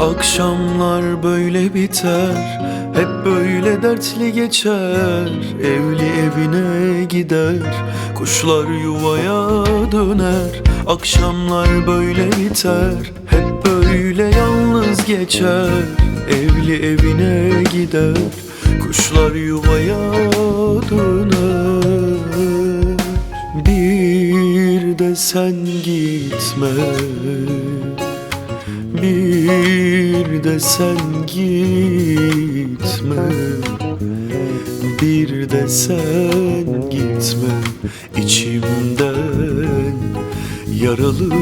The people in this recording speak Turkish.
Akşamlar böyle biter Hep böyle dertli geçer. Evli evine gider Kuşlar yuvaya döner. Akşamlar böyle biter Hep böyle yalnız geçer. Evli evine gider Kuşlar yuvaya döner de sen gitme. Bir de sen gitme. Bir de sen gitme. İçimden Yaralı